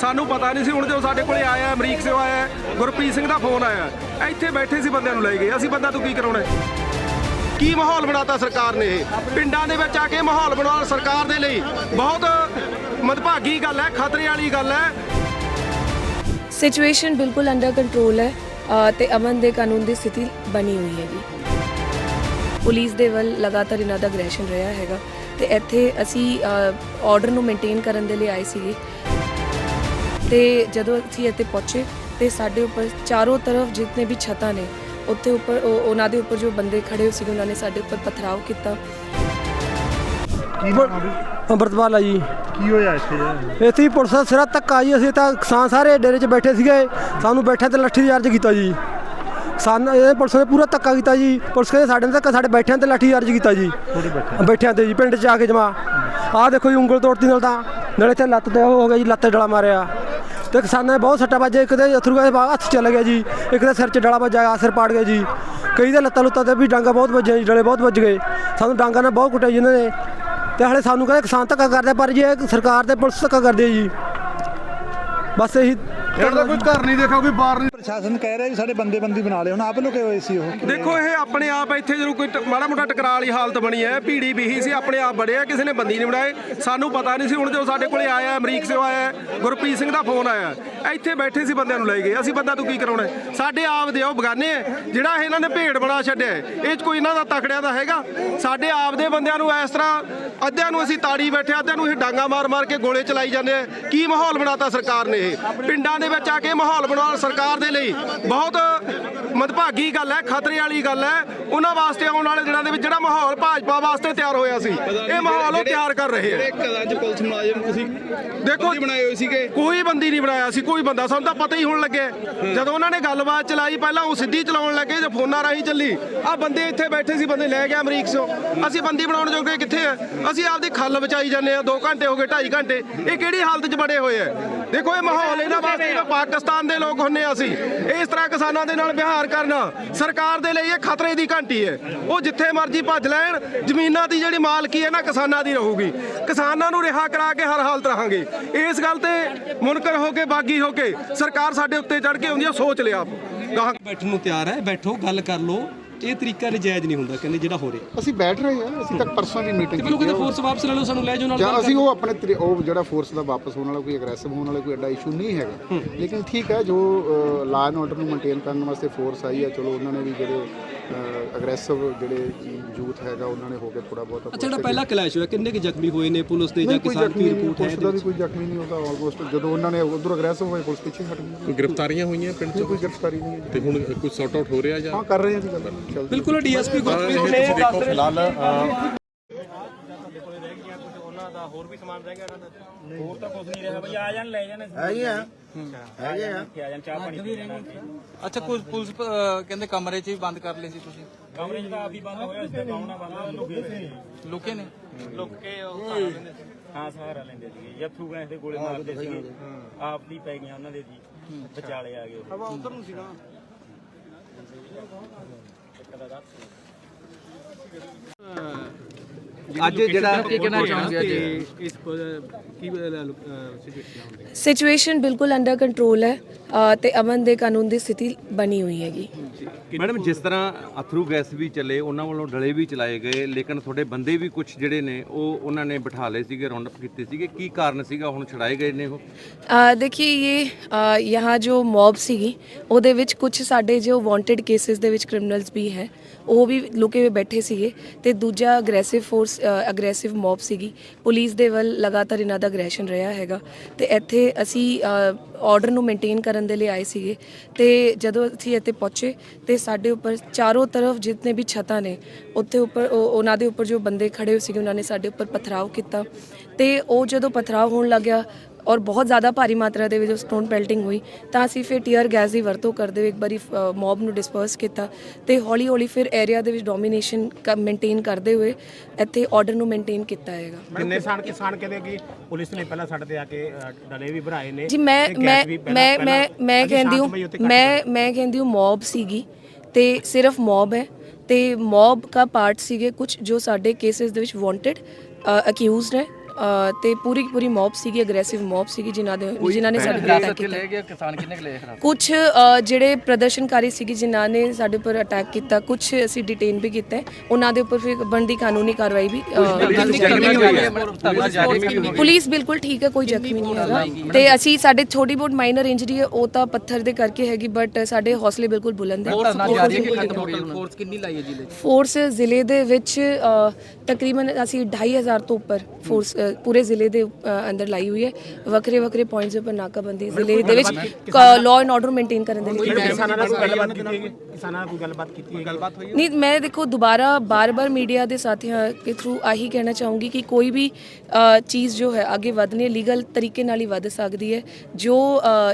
ਸਾਨੂੰ ਪਤਾ ਨਹੀਂ ਸੀ ਹੁਣ ਜਦੋਂ ਸਾਡੇ ਕੋਲੇ ਆਇਆ ਅਮਰੀਕ ਸਿੰਘ ਆਇਆ ਗੁਰਪ੍ਰੀਤ ਸਿੰਘ ਦਾ ਫੋਨ ਆਇਆ ਇੱਥੇ ਬੈਠੇ ਸੀ ਬੰਦਿਆਂ ਨੂੰ ਲੈ ਗਏ ਅਸੀਂ ਬੰਦਾ ਤੋਂ ਕੀ ਕਰਾਉਣਾ? ਕੀ ਮਾਹੌਲ ਬਣਾਤਾ ਸਰਕਾਰ ਨੇ ਇਹ? ਪਿੰਡਾਂ ਦੇ ਵਿੱਚ ਆ ਕੇ ਮਾਹੌਲ ਬਣਾਉਣਾ ਸਰਕਾਰ ਦੇ ਲਈ ਬਹੁਤ ਮਦਭਾਗੀ ਗੱਲ ਹੈ ਖਤਰੇ ਵਾਲੀ ਗੱਲ ਹੈ। ਸਿਚੁਏਸ਼ਨ ਬਿਲਕੁਲ ਅੰਡਰ ਕੰਟਰੋਲ ਹੈ ਅ, ਤੇ ਅਮਨ ਦੇ ਕਾਨੂੰਨ ਦੀ ਸਥਿਤੀ ਬਣੀ ਹੋਈ ਹੈਗੀ। ਪੁਲਿਸ ਦੇ ਵੱਲ ਲਗਾਤਾਰ ਇਹਨਾਂ ਦਾ ਅਗਰੈਸ਼ਨ ਰਿਹਾ ਹੈਗਾ ਤੇ ਇੱਥੇ ਅਸੀਂ ਆਰਡਰ ਨੂੰ ਮੇਨਟੇਨ ਕਰਨ ਦੇ ਲਈ ਆਏ ਸੀਗੇ। ਤੇ ਜਦੋਂ ਅਸੀਂ ਇੱਥੇ ਪਹੁੰਚੇ ਤੇ ਸਾਡੇ ਉੱਪਰ ਚਾਰੋਂ ਤਰਫ ਜਿੰਨੇ ਵੀ ਛੱਤਾਂ ਨੇ ਉੱਥੇ ਉੱਪਰ ਉਹ- ਉਹਨਾਂ ਦੇ ਉੱਪਰ ਜੋ ਬੰਦੇ ਖੜੇ ਹੋਏ ਸੀਗੇ ਉਹਨਾਂ ਨੇ ਸਾਡੇ ਉੱਪਰ ਪਥਰਾਵ ਕੀਤਾ। ਕੀ ਨਾਮ? ਅੰਮ੍ਰਿਤਪਾਲ ਆ ਜੀ। ਕੀ ਹੋਇਆ ਇੱਥੇ? ਇੱਥੇ ਹੀ ਪੁਲਿਸ ਦਾ ਸਿਰਾ ਧੱਕਾ ਜੀ ਅਸੀਂ ਤਾਂ ਕਿਸਾਨ ਸਾਰੇ ਡੇਰੇ 'ਚ ਬੈਠੇ ਸੀਗੇ। ਸਾਨੂੰ ਬੈਠਿਆਂ ਤੇ ਲੱਠੀ ਚਾਰਜ ਕੀਤਾ ਜੀ। ਸਾਨੂੰ ਇਹ ਪੁਲਿਸ ਨੇ ਪੂਰਾ ਧੱਕਾ ਕੀਤਾ ਜੀ। ਪੁਲਿਸ ਕਹਿੰਦੇ ਸਾਡੇ ਨੇ ਧੱਕਾ ਸਾਡੇ ਬੈਠਿਆਂ ਤੇ ਲੱਠੀ ਚਾਰਜ ਕੀਤਾ ਜੀ। ਥੋੜੀ ਬੈਠੇ। ਬੈਠਿਆਂ ਤੇ ਜੀ ਪਿੰਡ 'ਚ ਆ ਕੇ ਜਮਾ। ਆਹ ਦੇਖੋ ਜੀ ਉਂਗਲ ਤੋੜਤੀ ਨਾਲ ਤਾਂ। ਨਾਲੇ ਤੇ ਲੱਤ ਤੇ ਉਹ ਹੋ ਗਿਆ ਜੀ ਲੱਤ ਤੇ ਡਲਾ ਮਾਰਿਆ। ਤੇ ਕਿਸਾਨਾਂ ਦੇ ਬਹੁਤ ਸੱਟਾ ਵੱਜੇ ਇੱਕ ਦੇ ਅਥਰੂ ਦੇ ਹੱਥ ਚੱਲ ਗਿਆ ਜੀ, ਇੱਕ ਦੇ ਸਿਰ 'ਚ ਡਲਾ ਵੱਜਾ ਸਿਰ ਪਾੜ ਗਿਆ ਜੀ। ਕਈ ਦੇ ਲੱਤਾਂ ਲੁੱਤਾਂ ਤੇ ਵੀ ਡਾਂਗਾ ਬਹੁਤ ਵੱਜੇ ਜੀ, ਡਲੇ ਬਹੁਤ ਵੱਜ ਗਏ। ਸਾਨੂੰ ਡਾਂਗਾ ਨਾਲ ਬਹੁਤ ਕੁੱਟਿਆ ਜੀ ਇਹਨਾਂ ਨੇ। ਤੇ ਹਲੇ ਸਾਨੂੰ ਕਹਿੰਦੇ ਕਿਸਾਨ ਧੱਕਾ ਕਰਦੇ ਪਰ ਜੀ ਇਹ ਸਰਕਾਰ ਤੇ ਪੁਲਿਸ ਧੱਕਾ ਕਰਦੀ ਹੈ ਜੀ। ਬਸ ਇਹੀ ਇਹਨਾਂ ਦਾ ਕੋਈ ਘਰ ਨਹੀਂ ਦੇਖਾ ਕੋਈ ਬਾਹਰ ਨਹੀਂ। ਪ੍ਰਸ਼ਾਸਨ ਕਹਿ ਰਿਹਾ ਵੀ ਸਾਡੇ ਬੰਦੇ ਬੰਦੀ ਬਣਾ ਲਏ ਹੁਣ ਆਪ ਲੁਕੇ ਹੋਏ ਸੀ ਉਹ। ਦੇਖੋ ਇਹ ਆਪਣੇ ਆਪ ਇੱਥੇ ਜਦੋਂ ਕੋਈ ਟ- ਮਾੜਾ ਮੋਟਾ ਟਕਰਾਅ ਵਾਲੀ ਹਾਲਤ ਬਣੀ ਹੈ ਭੀੜੀ ਬਿਹੀ ਸੀ ਆਪਣੇ ਆਪ ਬੜਿਆ ਕਿਸੇ ਨੇ ਬੰਦੀ ਨਹੀਂ ਬਣਾਏ। ਸਾਨੂੰ ਪਤਾ ਨਹੀਂ ਸੀ ਹੁਣ ਜਦੋਂ ਸਾਡੇ ਕੋਲੇ ਆਇਆ ਅਮਰੀਕ ਸਿੰਘ ਆਇਆ ਗੁਰਪ੍ਰੀਤ ਸਿੰਘ ਦਾ ਫੋਨ ਆਇਆ। ਇੱਥੇ ਬੈਠੇ ਸੀ ਬੰਦਿਆਂ ਨੂੰ ਲੈ ਗਏ। ਅਸੀਂ ਬੰਦਾ ਤੋਂ ਕੀ ਕਰਾਉਣਾ ਸਾਡੇ ਆਪ ਦੇ ਉਹ ਬਗਾਨੇ ਹੈ ਜਿਹੜਾ ਇਹਨਾਂ ਨੇ ਭੇਡ ਬਣਾ ਛੱਡਿਆ ਇਹ 'ਚ ਕੋਈ ਇਹਨਾਂ ਦਾ ਤਕੜਿਆਂ ਦਾ ਹੈਗਾ? ਸਾਡੇ ਆਪ ਦੇ ਬੰਦਿਆਂ ਨੂੰ ਇਸ ਤਰ੍ਹਾਂ ਅੱਧਿਆਂ ਨੂੰ ਅਸੀਂ ਤਾੜੀ ਬੈਠੇ ਅੱਧਿਆਂ ਨੂੰ ਅਸੀਂ ਡਾਂਗਾ ਮਾਰ ਮਾਰ ਕੇ ਗੋਲੇ ਚਲਾਈ ਜਾਂਦੇ ਆ। ਕੀ ਮਾਹੌਲ ਬਣਾਤਾ ਸਰਕਾਰ ਨੇ ਇਹ? ਪਿੰਡਾਂ ਦੇ ਵਿੱਚ ਆ ਕੇ ਮਾਹੌਲ ਬਣਾਉਣ ਸਰਕਾਰ ਦੇ ਲਈ ਬਹੁਤ ਮਦਭਾਗੀ ਗੱਲ ਹੈ ਖਤਰੇ ਵਾਲੀ ਗੱਲ ਹੈ। ਉਹਨਾਂ ਵਾਸਤੇ ਆਉਣ ਵਾਲੇ ਦਿਨਾਂ ਦੇ ਵਿੱਚ ਜਿਹੜਾ ਮਾਹੌਲ ਭਾਜਪਾ ਵਾਸਤੇ ਤਿਆਰ ਹੋਇਆ ਸੀ ਇਹ ਮਾਹੌਲ ਉਹ ਤਿਆਰ ਕਰ ਰਹੇ ਆ। ਕਦਾਂ ਚ ਪੁਲਿਸ ਮੁਲਾਜ਼ਮ ਤੁਸੀਂ ਦੇਖੋ ਬੰਦੀ ਬਣਾਏ ਹੋਏ ਸੀਗੇ। ਕੋਈ ਬੰਦੀ ਨਹੀਂ ਬਣਾਇਆ ਸੀ ਕੋਈ ਬੰਦਾ। ਸਾਨੂੰ ਤਾਂ ਪਤਾ ਹੀ ਹੁਣ ਲੱਗਿਆ ਜਦੋਂ ਉਹਨਾਂ ਨੇ ਗੱਲਬਾਤ ਚਲਾਈ ਪਹਿਲਾਂ ਉਹ ਸਿੱਧੀ ਚਲਾਉਣ ਲੱਗੇ ਜੇ ਫੋਨਾਂ ਰਾਹੀਂ ਚੱਲੀ। ਆ ਬੰਦੇ ਇੱਥੇ ਬੈਠੇ ਸੀ ਬੰਦੇ ਲੈ ਗਿਆ ਅਮਰੀਕ ਸੋ ਅਸੀਂ ਬੰਦੀ ਬਣਾਉਣ ਜੋਗੇ ਕਿੱਥੇ ਆ? ਅਸੀਂ ਆਪਦੀ ਖੱਲ ਬਚਾਈ ਜਾਂਦੇ ਆ 2 ਘੰਟੇ ਹੋ ਗਏ 2.5 ਘੰਟੇ। ਇਹ ਕਿਹੜੀ ਹਾਲਤ 'ਚ ਬੜੇ ਹੋਏ ਆ? ਦੇਖੋ ਇਹ ਮਾਹੌਲ ਇਹਨਾਂ ਵਾਸਤੇ ਜਿਵੇਂ ਪਾਕਿਸਤਾਨ ਦੇ ਲੋਕ ਹੁੰਨੇ ਆ ਅਸੀਂ। ਇਸ ਤਰ੍ਹਾਂ ਕਿਸਾਨਾਂ ਦੇ ਨਾਲ ਵਿਹਾਰ ਕਰਨਾ, ਸਰਕਾਰ ਦੇ ਲਈ ਇਹ ਖਤਰੇ ਦੀ ਘੰਟੀ ਹੈ। ਉਹ ਜਿੱਥੇ ਮਰਜ਼ੀ ਭੱਜ ਲੈਣ, ਜ਼ਮੀਨਾਂ ਦੀ ਜਿਹੜੀ ਮਾਲਕੀ ਹੈ ਨਾ, ਕਿਸਾਨਾਂ ਦੀ ਰਹੂਗੀ। ਕਿਸਾਨਾਂ ਨੂੰ ਰਿਹਾ ਕਰਾ ਕੇ ਹਰ ਹਾਲਤ ਰਹਾਂਗੇ। ਇਸ ਗੱਲ ਤੇ ਮੁਨਕਰ ਹੋ ਕੇ, ਬਾਗੀ ਹੋ ਕੇ ਸਰਕਾਰ ਸਾਡੇ ਉੱਤੇ ਚੜ ਕੇ ਆਉਂਦੀ ਆ ਸੋਚ ਲਿਆ ਆਪ। ਗਾਹਾਂ ਬੈਠਣ ਨੂੰ ਤਿਆਰ ਹੈ, ਬੈਠੋ, ਗੱਲ ਕਰ ਲਓ। ਇਹ ਤਰੀਕਾ ਨਜਾਇਜ਼ ਨਹੀਂ ਹੁੰਦਾ ਕਹਿੰਦੇ ਜਿਹੜਾ ਹੋ ਰਿਹਾ। ਅਸੀਂ ਬੈਠ ਰਹੇ ਹਾਂ ਅਸੀਂ ਤੱਕ ਪਰਸੋਂ ਵੀ ਮੀਟਿੰਗ ਤੇ ਦੇ ਫੋਰਸ ਵਾਪਸ ਲੈ ਲਓ ਸਾਨੂੰ ਲੈ ਜਾਓ ਨਾਲ ਜਾਂ ਅਸੀਂ ਉਹ ਆਪਣੇ ਤਰੀ- ਉਹ ਜਿਹੜਾ ਫੋਰਸ ਦਾ ਵਾਪਸ ਹੋਣ ਵਾਲਾ ਕੋਈ ਅਗਰੈਸਿਵ ਹੋਣ ਵਾਲਾ ਕੋਈ ਐਡਾ ਇਸ਼ੂ ਨਹੀਂ ਹੈਗਾ। ਲੇਕਿਨ ਠੀਕ ਹੈ ਜੋ ਲਾਅ ਐਂਡ ਆਰਡਰ ਨੂੰ ਮੇਨਟੇਨ ਕਰਨ ਵਾਸਤੇ ਫੋਰਸ ਆਈ ਹੈ ਚਲੋ ਉਹਨਾਂ ਨੇ ਵੀ ਜਿਹੜੇ ਅਗਰੈਸਿਵ ਜਿਹੜੇ ਯੂਥ ਹੈਗਾ ਉਹਨਾਂ ਨੇ ਹੋ ਕੇ ਥੋੜਾ ਬਹੁਤ ਅੱਛਾ ਜਿਹੜਾ ਪਹਿਲਾ ਕਲੈਸ਼ ਹੋਇਆ ਕਿੰਨੇ ਕਿ ਜ਼ਖਮੀ ਹੋਏ ਨੇ ਪੁਲਿਸ ਦੇ ਜਾਂ ਨਹੀਂ ਕੋਈ ਕਿਸਾਨ ਜ਼ਖਮੀ ਨਹੀਂ ਰਿਪੋਰਟ ਹੈ ਪੁਲਿਸ ਦਾ ਵੀ ਕੋਈ ਜ਼ਖਮੀ ਨਹੀਂ ਹੁੰਦਾ ਆਲਮੋਸਟ ਜਦੋਂ ਉਹਨਾਂ ਨੇ ਉਧਰ ਅਗਰੈਸਿਵ ਹੋਏ ਪੁਲਿਸ ਪਿੱਛੇ ਹਟ ਗਈ ਗ੍ਰਿਫਤਾਰੀਆਂ ਹੋਈਆਂ ਪਿੰਡ ਨਹੀਂ 'ਚ? ਕੋਈ ਗ੍ਰਿਫਤਾਰੀ ਨਹੀਂ ਹੈ ਤੇ ਹੁਣ ਕੋਈ ਸੌਟ ਆਊਟ ਹੋ ਰਿਹਾ ਜਾਂ? ਹਾਂ ਕਰ ਰਹੇ ਹਾਂ ਜੀ ਗੱਲ ਬਿਲਕੁਲ ਡੀਐਸਪੀ ਗੁਰਪ੍ਰੀਤ ਤੁਸੀਂ ਦੇਖੋ ਫਿਲਹਾਲ ਅ, ਅੱਛਾ ਕੁਝ ਪੁਲਿਸ ਕਹਿੰਦੇ ਕਮਰੇ 'ਚ ਵੀ ਬੰਦ ਕਰ ਲਏ ਸੀ ਤੁਸੀਂ। ਕਮਰੇ 'ਚ ਤਾਂ ਆਪ ਹੀ ਬੰਦ ਹੋਇਆ ਇਸ ਤੇ ਕੌਣਾ ਬੰਦ ਲੁਕੇ ਸੀ। ਲੁਕੇ ਨੇ? ਲੁੱਕ ਕੇ ਉਹ ਸਹਾਰਾ ਲੈਂਦੇ ਸੀ। ਹਾਂ ਸਹਾਰਾ ਲੈਂਦੇ ਸੀਗੇ। ਜੱਥੂ ਗਏ ਤੇ ਗੋਲੇ ਮਾਰਦੇ ਸੀਗੇ। ਆਪ ਦੀ ਪੈ ਗਈਆਂ ਉਹਨਾਂ ਦੇ ਜੀ। ਵਿਚਾਲੇ ਆ ਗਏ ਹਵਾ ਉਧਰ ਨੂੰ ਸੀਗਾ। когда ਅੱਜ ਜਿਹੜਾ ਕੀ ਕਹਿਣਾ ਚਾਹੁੰਦੇ ਅੱਜ? ਇਸ ਕੀ ਸਿਚੁਏਸ਼ਨ ਸਿਚੁਏਸ਼ਨ ਬਿਲਕੁਲ ਅੰਡਰ ਕੰਟਰੋਲ ਹੈ ਤੇ ਅਮਨ ਦੇ ਕਾਨੂੰਨ ਦੀ ਸਥਿਤੀ ਬਣੀ ਹੋਈ ਹੈਗੀ। ਮੈਡਮ ਜਿਸ ਤਰ੍ਹਾਂ ਅਥਰੂ ਗੈਸ ਵੀ ਚੱਲੇ ਉਹਨਾਂ ਵੱਲੋਂ ਡਲੇ ਵੀ ਚਲਾਏ ਗਏ ਲੇਕਿਨ ਤੁਹਾਡੇ ਬੰਦੇ ਵੀ ਕੁਝ ਜਿਹੜੇ ਨੇ ਉਹ ਉਹਨਾਂ ਨੇ ਬਿਠਾ ਲਏ ਸੀਗੇ ਰਾਉਂਡ ਅਪ ਕੀਤੇ ਸੀਗੇ। ਕੀ ਕਾਰਨ ਸੀਗਾ? ਹੁਣ ਛੁਡਾਏ ਗਏ ਨੇ ਉਹ? ਅ, ਦੇਖिए ਇਹ ਯਹਾਂ ਜੋ ਮੌਬ ਸੀਗੀ ਉਹਦੇ ਵਿੱਚ ਕੁਝ ਸਾਡੇ ਜੋ ਵਾਂਟਡ ਕੇਸਿਸ ਦੇ ਵਿੱਚ ਕ੍ਰਿਮੀਨਲਸ ਵੀ ਹੈ ਉਹ ਵੀ ਲੁਕੇ ਹੋਏ ਬੈਠੇ ਸੀਗੇ ਤੇ ਦੂਜਾ ਅਗਰੈਸਿਵ ਫੋਰਸ ਅਗਰੈਸਿਵ ਮੌਬ ਸੀਗੀ। ਪੁਲਿਸ ਦੇ ਵੱਲ ਲਗਾਤਾਰ ਇਹਨਾਂ ਦਾ ਅਗਰੈਸ਼ਨ ਰਿਹਾ ਹੈਗਾ। ਤੇ ਇੱਥੇ ਅਸੀਂ ਆਰਡਰ ਨੂੰ ਮੇਨਟੇਨ ਕਰਨ ਦੇ ਲਈ ਆਏ ਸੀਗੇ। ਤੇ ਜਦੋਂ ਅਸੀਂ ਇੱਥੇ ਪਹੁੰਚੇ, ਤੇ ਸਾਡੇ ਉੱਪਰ ਚਾਰੋਂ ਤਰਫ ਜਿੰਨੇ ਵੀ ਛੱਤਾਂ ਨੇ, ਉੱਥੇ ਉੱਪਰ ਉਹ- ਉਹਨਾਂ ਦੇ ਉੱਪਰ ਜੋ ਬੰਦੇ ਖੜੇ ਹੋਏ ਸੀਗੇ, ਉਹਨਾਂ ਨੇ ਸਾਡੇ ਉੱਪਰ ਪਥਰਾਵ ਕੀਤਾ। ਤੇ ਉਹ ਜਦੋਂ ਪਥਰਾਵ ਹੋਣ ਲੱਗਿਆ ਔਰ ਬਹੁਤ ਜ਼ਿਆਦਾ ਭਾਰੀ ਮਾਤਰਾ ਦੇ ਵਿੱਚ ਸਟੋਨ ਪੈਲਟਿੰਗ ਹੋਈ ਤਾਂ ਅਸੀਂ ਫਿਰ ਟੀਅਰ ਗੈਸ ਦੀ ਵਰਤੋਂ ਕਰਦੇ ਹੋਏ ਇੱਕ ਵਾਰੀ ਮੌਬ ਨੂੰ ਡਿਸਪਰਸ ਕੀਤਾ ਤੇ ਹੌਲੀ ਹੌਲੀ ਫਿਰ ਏਰੀਆ ਦੇ ਵਿੱਚ ਡੋਮੀਨੇਸ਼ਨ ਮੇਨਟੇਨ ਕਰਦੇ ਹੋਏ ਇੱਥੇ ਆਰਡਰ ਨੂੰ ਮੇਨਟੇਨ ਕੀਤਾ ਹੈਗਾ। ਕਿੰਨੇ ਕਿਸਾਨ ਕਿਸਾਨ ਕਹਿੰਦੇ ਕਿ ਪੁਲਿਸ ਨੇ ਪਹਿਲਾਂ ਸਾਡੇ ਤੇ ਆ ਕੇ ਡਲੇ ਵੀ ਭਰਾਏ ਨੇ ਜੀ ਮੈਂ ਮੈਂ ਮੈਂ ਮੈਂ ਮੈਂ ਕਹਿੰਦੀ ਹੂੰ ਮੈਂ ਮੈਂ ਕਹਿੰਦੀ ਹੂੰ ਮੌਬ ਸੀਗੀ ਤੇ ਸਿਰਫ ਮੌਬ ਹੈ ਤੇ ਮੌਬ ਦਾ ਪਾਰਟ ਸੀਗੇ ਕੁਝ ਜੋ ਸਾਡੇ ਕੇसेस ਦੇ ਵਿੱਚ ਵਾਂਟਡ ਅਕਿਊਜ਼ਡ ਹੈ। ਅ, ਤੇ ਪੂਰੀ ਪੂਰੀ ਮੌਬ ਸੀਗੀ ਅਗਰੈਸਿਵ ਮੌਬ ਸੀਗੀ ਜਿਨ੍ਹਾਂ ਦੇ ਜਿਨ੍ਹਾਂ ਨੇ ਸਾਡੇ ਤੇ ਅਟੈਕ ਕੀਤਾ ਗਿਆ ਕਿਸਾਨ ਕਿੰਨੇ ਕੁ ਲਏ ਖਰਾਬ? ਕੁਝ ਜਿਹੜੇ ਪ੍ਰਦਰਸ਼ਨਕਾਰੀ ਸੀਗੇ ਜਿਨ੍ਹਾਂ ਨੇ ਸਾਡੇ ਉੱਪਰ ਅਟੈਕ ਕੀਤਾ ਕੁਝ ਅਸੀਂ ਡਿਟੇਨ ਵੀ ਕੀਤਾ। ਹੈ। ਉਹਨਾਂ ਦੇ ਉੱਪਰ ਫਿਰ ਬਣਦੀ ਕਾਨੂੰਨੀ ਕਾਰਵਾਈ ਵੀ ਅ, ਪੁਲਿਸ ਬਿਲਕੁਲ ਠੀਕ ਹੈ ਕੋਈ ਜ਼ਖਮੀ ਨਹੀਂ ਹੈਗਾ। ਤੇ ਅਸੀਂ ਸਾਡੇ ਛੋਟੀ ਬਹੁਤ ਮਾਈਨਰ ਇੰਜਰੀ ਹੈ ਉਹ ਤਾਂ ਪੱਥਰ ਦੇ ਕਰਕੇ ਹੈਗੀ ਬਟ ਸਾਡੇ ਹੌਸਲੇ ਬਿਲਕੁਲ ਬੁਲੰਦ ਹੈ। ਫੋਰਸ ਕਿੰਨੀ ਲਾਈ ਹੈ ਜ਼ਿਲ੍ਹੇ 'ਚ ਫੋਰਸ ਜ਼ਿਲ੍ਹੇ ਦੇ ਵਿੱਚ ਅ, ਤਕਰੀਬਨ ਅਸੀਂ 2500 ਤੋਂ ਉੱਪਰ ਫੋਰਸ ਅ, ਪੂਰੇ ਜ਼ਿਲ੍ਹੇ ਦੇ ਅੰਦਰ ਲਾਈ ਹੋਈ ਹੈ। ਵੱਖਰੇ ਵੱਖਰੇ ਪੁਆਇੰਟਸ ਉੱਪਰ ਨਾਕਾਬੰਦੀ ਜ਼ਿਲ੍ਹੇ ਦੇ ਵਿੱਚ ਲਾਅ ਐਂਡ ਆਰਡਰ ਮੇਨਟੇਨ ਕਰਨ ਦੇ ਲਈ ਕਿਸਾਨਾਂ ਨਾਲ ਕੋਈ ਗੱਲਬਾਤ ਕੀਤੀ ਹੈ? ਕਿਸਾਨਾਂ ਨਾਲ ਕੋਈ ਗੱਲਬਾਤ ਕੀਤੀ ਹੈ? ਗੱਲਬਾਤ ਹੋਈ ਨਹੀਂ ਮੈਂ ਦੇਖੋ ਦੁਬਾਰਾ ਬਾਰ-ਬਾਰ ਮੀਡੀਆ ਦੇ ਸਾਥੀਆਂ ਕੇ ਥਰੂ ਆਹੀ ਕਹਿਣਾ ਚਾਹੂੰਗੀ ਕਿ ਕੋਈ ਵੀ ਚੀਜ਼ ਜੋ ਹੈ ਅੱਗੇ ਵਧਣੀ ਲੀਗਲ ਤਰੀਕੇ ਨਾਲ ਹੀ ਵਧ ਸਕਦੀ ਹੈ। ਜੋ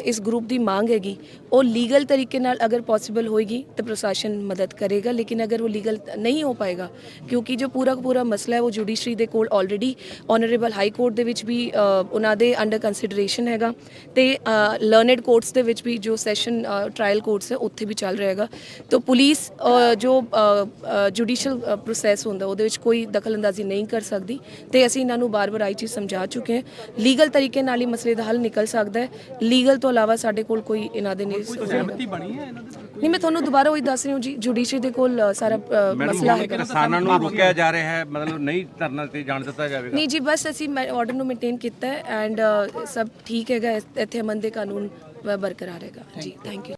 ਇਸ ਗਰੁੱਪ ਦੀ ਮੰਗ ਹੈਗੀ ਉਹ ਲੀਗਲ ਤਰੀਕੇ ਨਾਲ ਅਗਰ ਪੋਸੀਬਲ ਹੋਏਗੀ ਤਾਂ ਪ੍ਰਸ਼ਾਸਨ ਮਦਦ ਕਰੇਗਾ। ਲੇਕਿਨ ਅਗਰ ਉਹ ਲੀਗਲ ਨਹੀਂ ਹੋ ਪਾਏਗਾ ਕਿਉਂਕਿ ਜੋ ਪੂਰਾ ਪੂਰਾ ਮਸਲਾ ਹੈ ਉਹ ਜੁਡੀਸ਼ਰੀ ਦੇ ਕੋਲ ਆਲਰੇਡੀ ਆਨਰੇਬਲ ਹਾਈ ਕੋਰਟ ਦੇ ਵਿੱਚ ਵੀ ਉਹਨਾਂ ਦੇ ਅੰਡਰ ਕੰਸੀਡਰੇਸ਼ਨ ਹੈਗਾ ਤੇ ਲਰਨਡ ਕੋਰਟਸ ਦੇ ਵਿੱਚ ਵੀ ਜੋ ਸੈਸ਼ਨ ਟ੍ਰਾਇਲ ਕੋਰਟਸ ਹੈ ਉੱਥੇ ਵੀ ਚੱਲ ਰਿਹਾ ਹੈਗਾ। ਤਾਂ ਪੁਲਿਸ ਜੋ ਜੁਡੀਸ਼ੀਅਲ ਪ੍ਰੋਸੈਸ ਹੁੰਦਾ ਉਹਦੇ ਵਿੱਚ ਕੋਈ ਦਖਲਅੰਦਾਜ਼ੀ ਨਹੀਂ ਕਰ ਸਕਦੀ ਤੇ ਅਸੀਂ ਇਹਨਾਂ ਨੂੰ ਬਾਰ-ਬਾਰ ਆਈ ਚੀਜ਼ ਸਮਝਾ ਚੁੱਕੇ ਹਾਂ। ਲੀਗਲ ਤਰੀਕੇ ਨਾਲ ਹੀ ਮਸਲੇ ਦਾ ਹੱਲ ਨਿਕਲ ਸਕਦਾ ਹੈ। ਲੀਗਲ ਤੋਂ ਇਲਾਵਾ ਸਾਡੇ ਕੋਲ ਕੋਈ ਇਹਨਾਂ ਦੇ ਨਹੀਂ ਸਹਿਮਤੀ ਬਣੀ ਹੈ ਇਹਨਾਂ ਦੇ ਨਹੀਂ ਮੈਂ ਤੁਹਾਨੂੰ ਦੁਬਾਰਾ ਉਹੀ ਦੱਸ ਰਹੀ ਹਾਂ ਜੀ ਜੁਡੀਸ਼ਰੀ ਦੇ ਕੋਲ ਅ, ਸਾਰਾ ਅ, ਮਸਲਾ ਹੈਗਾ। ਕਿਸਾਨਾਂ ਨੂੰ ਰੋਕਿਆ ਜਾ ਰਿਹਾ ਹੈ ਮਤਲਬ ਨਹੀਂ ਧਰਨਾ ਤੇ ਜਾਣ ਦਿੱਤਾ ਜਾਵੇਗਾ। ਨਹੀਂ ਜੀ ਬਸ ਅਸੀਂ ਆਰਡਰ ਨੂੰ ਮੇਨਟੇਨ ਕੀਤਾ ਹੈ ਐਂਡ ਸਭ ਠੀਕ ਹੈਗਾ ਇਸ- ਇੱਥੇ ਅਮਨ ਦੇ ਕਾਨੂੰਨ ਅ, ਬਰਕਰਾਰ ਹੈਗਾ। ਜੀ ਥੈਂਕ ਯੂ